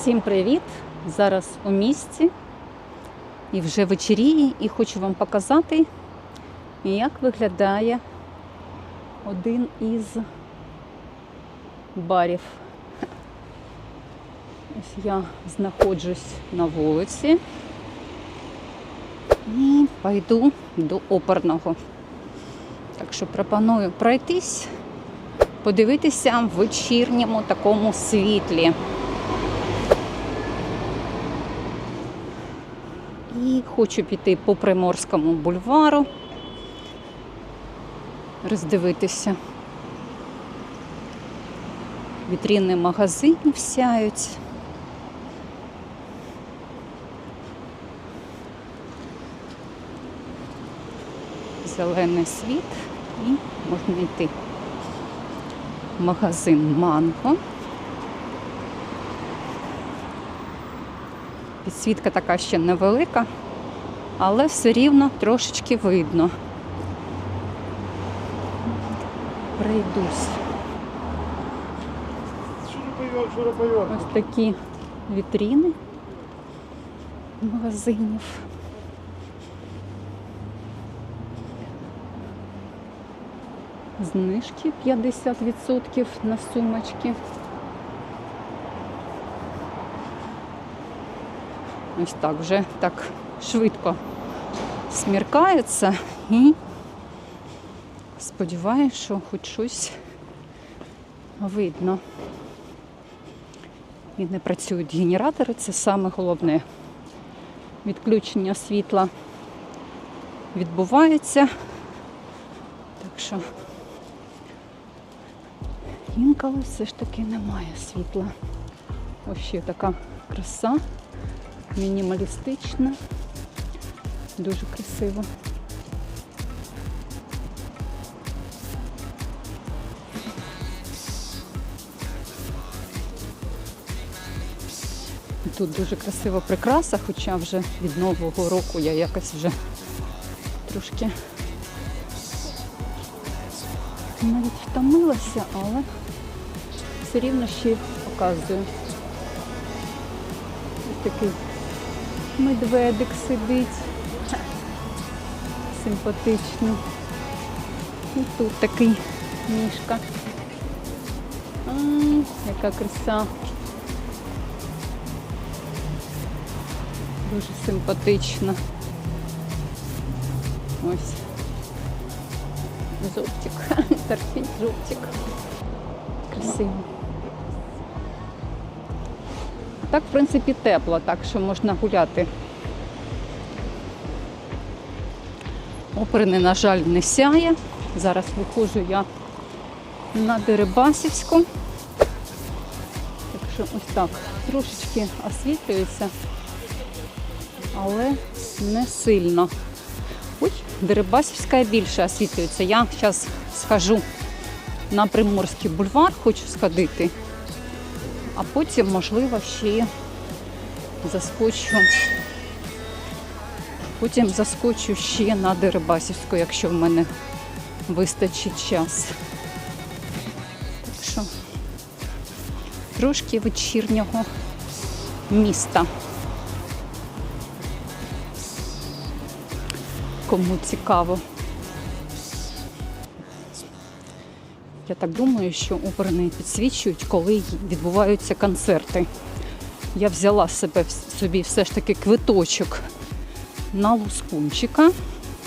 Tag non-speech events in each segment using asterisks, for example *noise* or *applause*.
Всім привіт! Зараз у місті і вже вечеріє, і хочу вам показати, як виглядає один із барів. Ось я знаходжусь на вулиці і пойду до оперного. Так що пропоную пройтись, подивитися в вечірньому такому світлі. І хочу піти по Приморському бульвару, роздивитися. Вітріни магазинів сяють. Зелений світ і можна йти. Магазин Манго. Підсвітка така ще невелика, але все рівно трошечки видно. Шуруповерт. Ось такі вітріни магазинів. Знижки 50% на сумочки. Ось так вже так швидко сміркається і сподіваюся, що хоч щось видно. І не працюють генератори, це саме головне. Відключення світла відбувається. Так що інколи все ж таки немає світла. Ось ще така краса, мінімалістична, дуже красиво. Тут дуже красива прикраса, хоча вже від Нового року я якось вже трошки навіть втомилася, але все рівно ще показую. Ось такий медведик сидить. Симпатично. І тут такий мішка. Ай, яка краса. Дуже симпатично. Ось. Жовтик. *laughs* Торфіть жовтик. Красиво. Так, в принципі, тепло, так що можна гуляти. Оперни, на жаль, не сяє. Зараз виходжу я на Дерибасівську. Так що ось так. Трошечки освітлюється але не сильно. Ой, Дерибасівська більше освітлюється. Я зараз схожу на Приморський бульвар, хочу сходити, а потім, можливо, ще заскочу. Потім заскочу ще на Дерибасівську, якщо в мене вистачить час. Так що трошки вечірнього міста. кому цікаво. Я так думаю, що оперни підсвічують, коли відбуваються концерти. Я взяла себе, собі все ж таки квиточок на Лускунчика.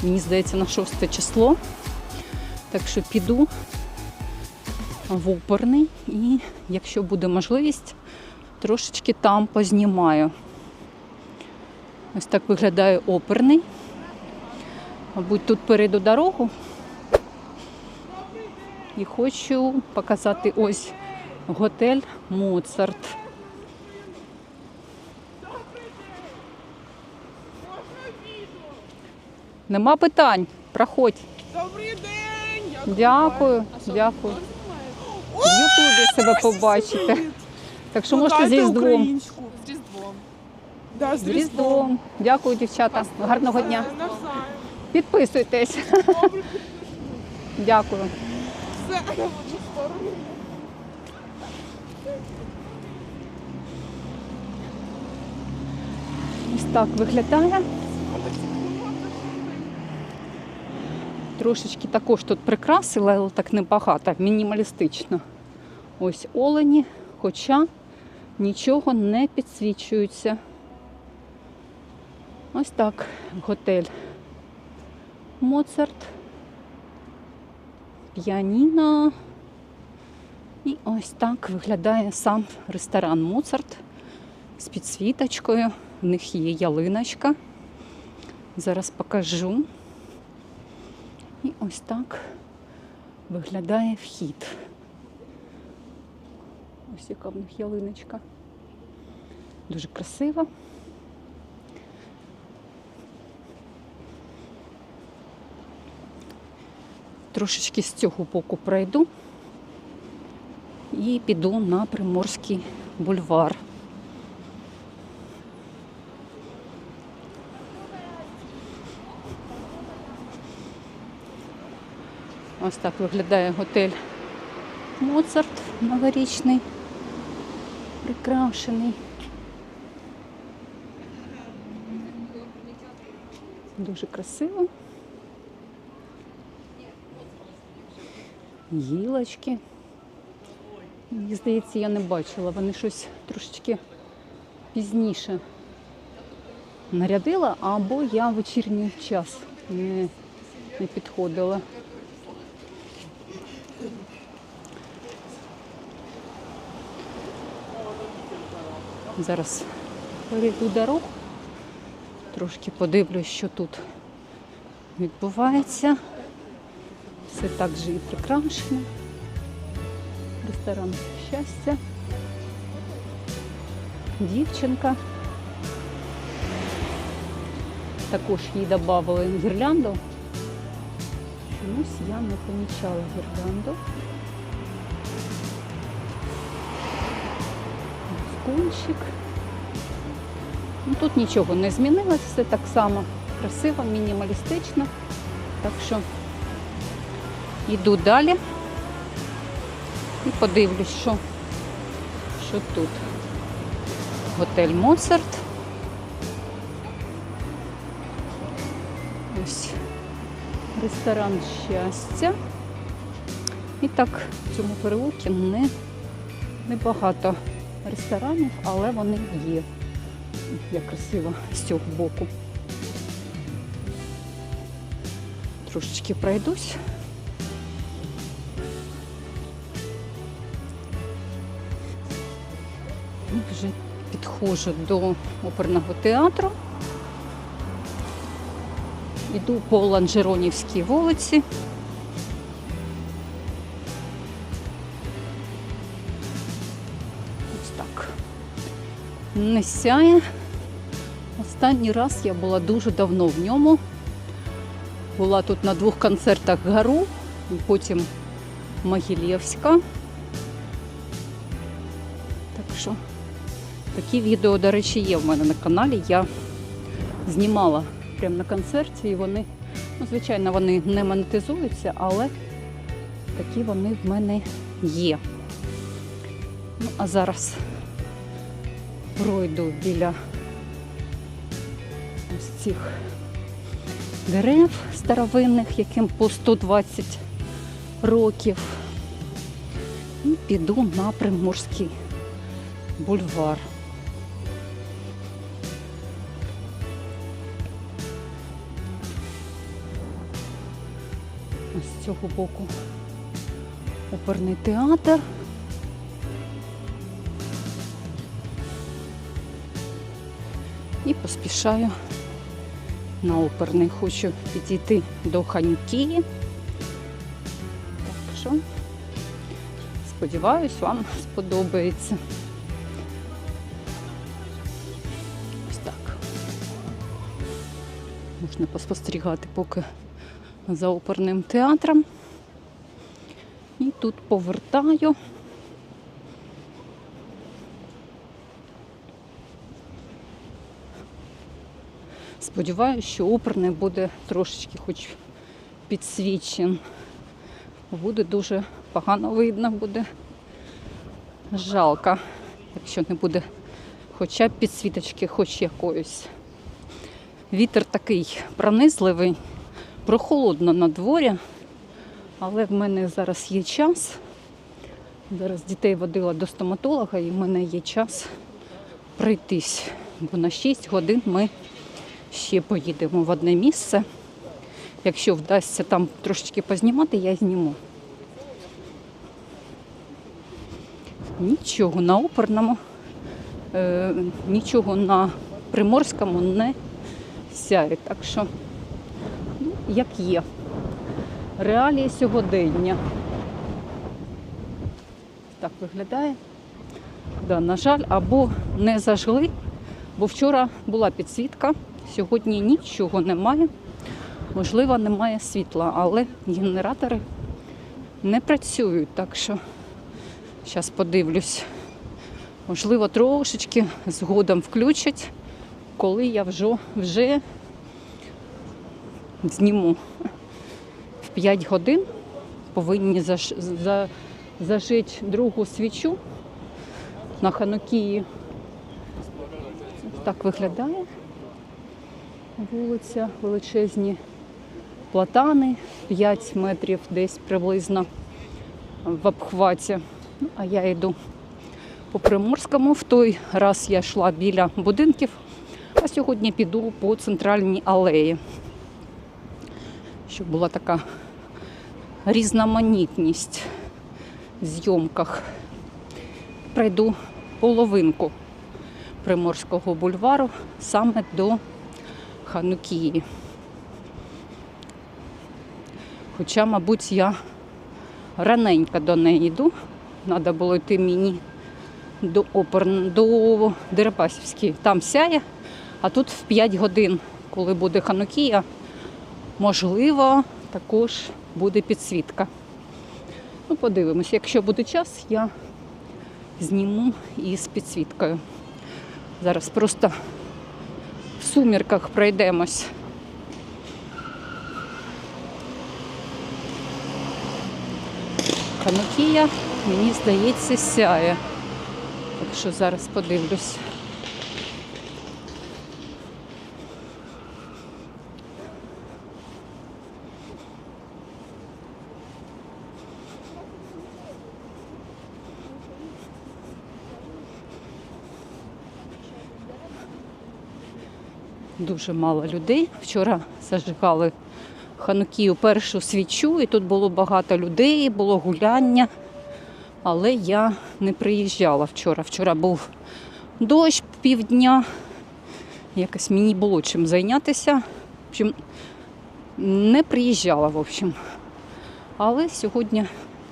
Мені здається, на 6 число. Так що піду в оперний і, якщо буде можливість, трошечки там познімаю. Ось так виглядає оперний. Мабуть, тут перейду дорогу і хочу показати ось готель Моцарт. Нема питань. Проходь. Добрий день! Дякую, дякую. В Ютубі себе побачите. Так що можете з Різдвом. З Різдвом. З З Різдвом. Дякую, дівчата. Гарного дня. Підписуйтесь. Дякую. Все в одну сторону. Ось так виглядає. Трошечки також тут прикрасила, але так небагато, мінімалістично. Ось олені, хоча нічого не підсвічується. Ось так готель Моцарт, піаніно. І ось так виглядає сам ресторан Моцарт з підсвіточкою. В них є ялиночка. Зараз покажу. І ось так виглядає вхід. Ось яка в них ялиночка. Дуже красива. Трошечки з цього боку пройду і піду на Приморський бульвар. Ось так виглядає готель Моцарт новорічний, прикрашений. Дуже красиво. Гілочки. Мені здається, я не бачила. Вони щось трошечки пізніше нарядила, або я в вечірній час не, не підходила. Зараз перейду дорогу, трошки подивлюсь, що тут відбувається. Все так же і прикрашено. Ресторан щастя. Дівчинка. Також їй додали гірлянду. Чомусь я не помічала гірлянду. Кончик. Ну, тут нічого не змінилось, все так само красиво, мінімалістично. Так що йду далі і подивлюсь, що, що тут. Готель Моцарт. Ось ресторан щастя. І так, в цьому переулку не, небагато ресторанів, але вони є. Як красиво з цього боку. Трошечки пройдусь. Вже підходжу до оперного театру. Йду по Ланжеронівській вулиці. Ось так. Не сяє. Останній раз я була дуже давно в ньому. Була тут на двох концертах Гару, потім Могилєвська. Так що такі відео, до речі, є в мене на каналі. Я знімала прямо на концерті і вони, ну, звичайно, вони не монетизуються, але такі вони в мене є. Ну, а зараз пройду біля ось цих дерев старовинних, яким по 120 років. І піду на Приморський бульвар. З цього боку оперний театр. І поспішаю на оперний. Хочу підійти до Ханюкії. Так що, сподіваюсь, вам сподобається. Ось так. Можна поспостерігати поки за оперним театром. І тут повертаю. Сподіваюся, що оперний буде трошечки хоч підсвічен. Буде дуже погано видно, буде жалко, якщо не буде хоча б підсвіточки хоч якоїсь. Вітер такий пронизливий, прохолодно на дворі, але в мене зараз є час. Зараз дітей водила до стоматолога і в мене є час пройтись. Бо на 6 годин ми ще поїдемо в одне місце. Якщо вдасться там трошечки познімати, я зніму. Нічого на оперному, е, нічого на приморському не сяє. Так що, як є. Реалії сьогодення. Так виглядає. Да, на жаль, або не зажгли, бо вчора була підсвітка, сьогодні нічого немає. Можливо, немає світла, але генератори не працюють, так що зараз подивлюсь. Можливо, трошечки згодом включать, коли я вже, вже зніму в 5 годин. Повинні заж, за, зажити другу свічу на Ханукії. Так виглядає вулиця, величезні платани, 5 метрів десь приблизно в обхваті. Ну, а я йду по Приморському. В той раз я йшла біля будинків, а сьогодні піду по центральній алеї, щоб була така різноманітність в зйомках. Пройду половинку Приморського бульвару саме до Ханукії. Хоча, мабуть, я раненько до неї йду. Треба було йти мені до опер... до Дерипасівської. Там сяє, а тут в 5 годин, коли буде Ханукія, можливо, також буде підсвітка. Ну, подивимось, якщо буде час, я зніму із підсвіткою. Зараз просто в сумірках пройдемось. Ханукія, мені здається, сяє. Так що зараз подивлюсь. Дуже мало людей. Вчора зажигали Ханукію першу свічу, і тут було багато людей, було гуляння. Але я не приїжджала вчора. Вчора був дощ півдня. Якось мені було чим зайнятися. В общем, не приїжджала, в общем. Але сьогодні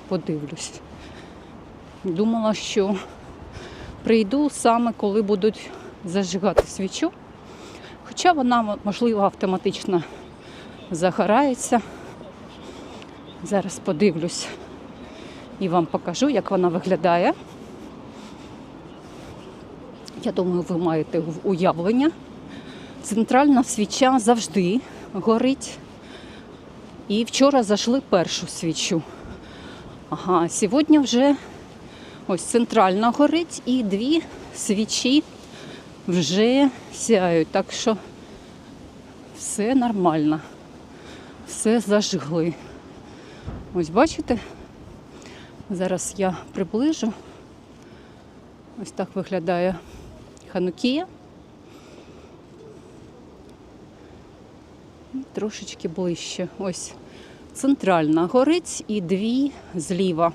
подивлюсь. Думала, що прийду саме коли будуть зажигати свічу. Хоча вона, можливо, автоматично загорається. Зараз подивлюсь і вам покажу, як вона виглядає. Я думаю, ви маєте уявлення. Центральна свіча завжди горить. І вчора зайшли першу свічу. Ага, сьогодні вже ось центральна горить і дві свічі вже сяють. Так що все нормально. Все зажгли. Ось бачите? Зараз я приближу. Ось так виглядає Ханукія. Трошечки ближче. Ось центральна горить і дві зліва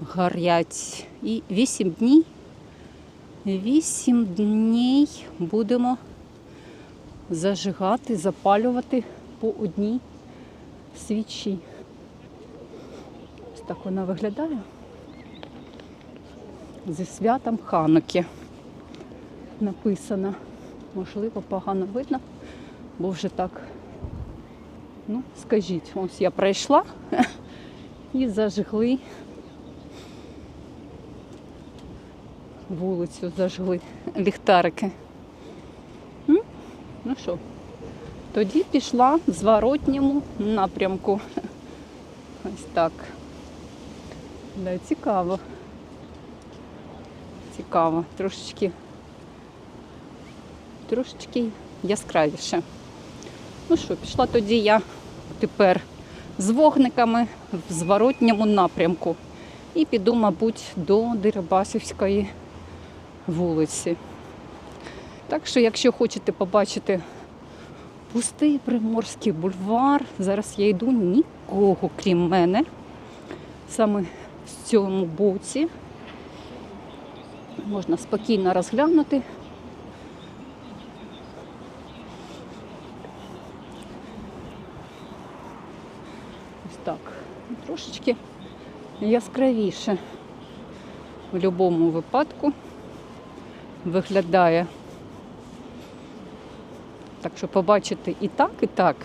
горять. І вісім днів. Вісім днів будемо зажигати, запалювати по одній свічі. Ось так вона виглядає. Зі святом Хануки написано. Можливо, погано видно, бо вже так. Ну, скажіть, ось я пройшла *laughs* і зажгли вулицю, зажгли ліхтарики. Ну що, тоді пішла в зворотньому напрямку. Ось так. Да, цікаво. Цікаво. Трошечки, трошечки яскравіше. Ну що, пішла тоді я тепер з вогниками в зворотньому напрямку. І піду, мабуть, до Дерибасівської вулиці. Так що, якщо хочете побачити пустий Приморський бульвар, зараз я йду нікого, крім мене, саме в цьому боці. Можна спокійно розглянути. Ось так. Трошечки яскравіше в будь-якому випадку виглядає. Так що побачити і так, і так.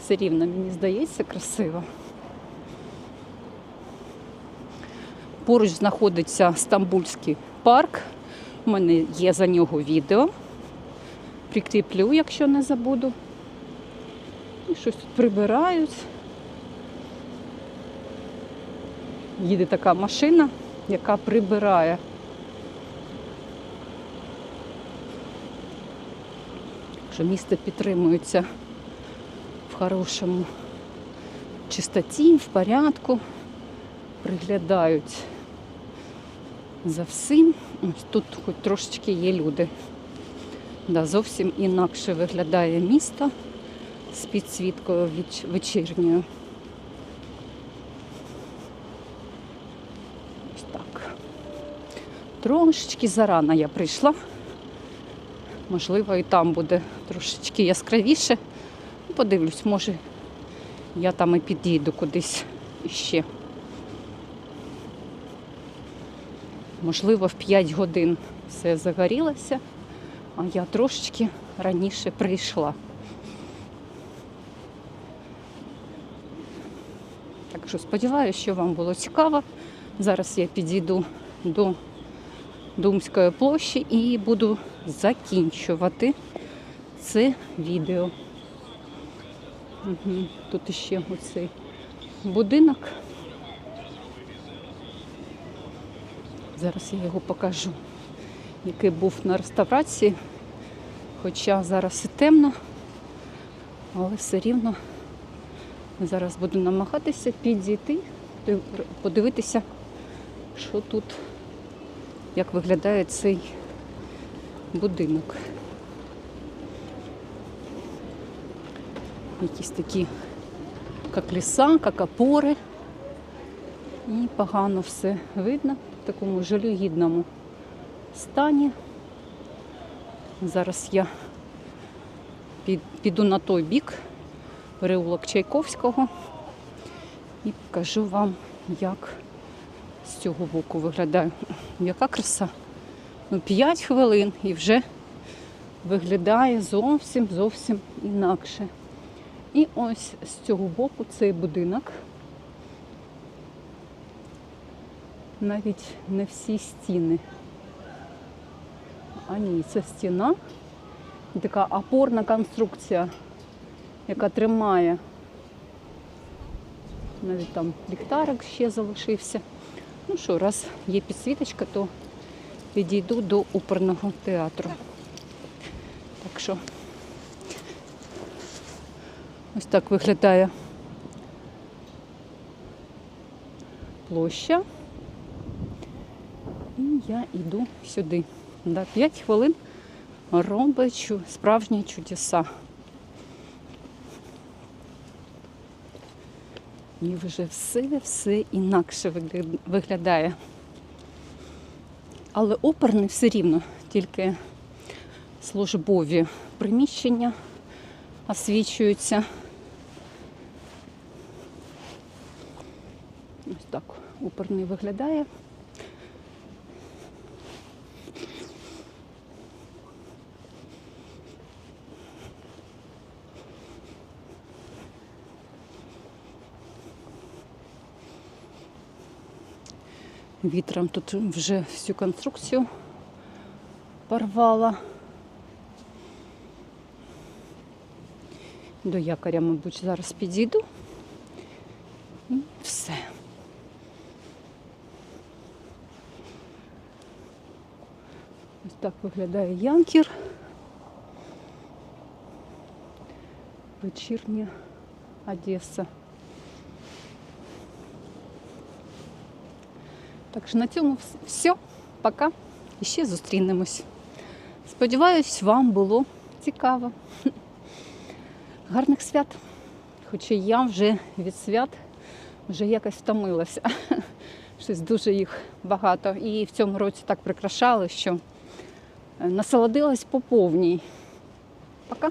Все рівно, мені здається, красиво. Поруч знаходиться Стамбульський парк. У мене є за нього відео. Прикріплю, якщо не забуду. І щось тут прибирають. Їде така машина, яка прибирає. Що місто підтримується в хорошому чистоті, в порядку, приглядають за всім. Ось тут хоч трошечки є люди. Да, зовсім інакше виглядає місто з підсвіткою веч- вечірньою. Ось так. Трошечки зарано я прийшла. Можливо, і там буде трошечки яскравіше. Ну, Подивлюсь, може я там і підійду кудись іще. Можливо, в 5 годин все загорілося, а я трошечки раніше прийшла. Так що сподіваюся, що вам було цікаво. Зараз я підійду до Думської площі і буду закінчувати це відео. Тут ще оцей будинок. Зараз я його покажу, який був на реставрації. Хоча зараз і темно, але все рівно зараз буду намагатися підійти, подивитися, що тут, як виглядає цей будинок. Якісь такі, як ліса, як опори. І погано все видно в такому жалюгідному стані. Зараз я піду на той бік, переулок Чайковського, і покажу вам, як з цього боку виглядає. Яка краса. Ну, 5 хвилин і вже виглядає зовсім зовсім інакше. І ось з цього боку цей будинок. Навіть не всі стіни. А ні, це стіна. Така опорна конструкція, яка тримає. Навіть там ліхтарик ще залишився. Ну що, раз є підсвіточка, то підійду до оперного театру. Так що ось так виглядає площа. І я йду сюди. Да, 5 хвилин робить справжні чудеса. І вже все-все інакше виглядає. Але оперний все рівно, тільки службові приміщення освічуються. Ось так оперний виглядає. Вітром тут вже всю конструкцію порвала. До якоря, мабуть, зараз підійду. І все. Ось так виглядає янкір. Вечірня Одеса. Так що на цьому все. Пока. І ще зустрінемось. Сподіваюсь, вам було цікаво. *laughs* Гарних свят. Хоча я вже від свят вже якось втомилася. *laughs* Щось дуже їх багато. І в цьому році так прикрашали, що насолодилась по повній. Пока.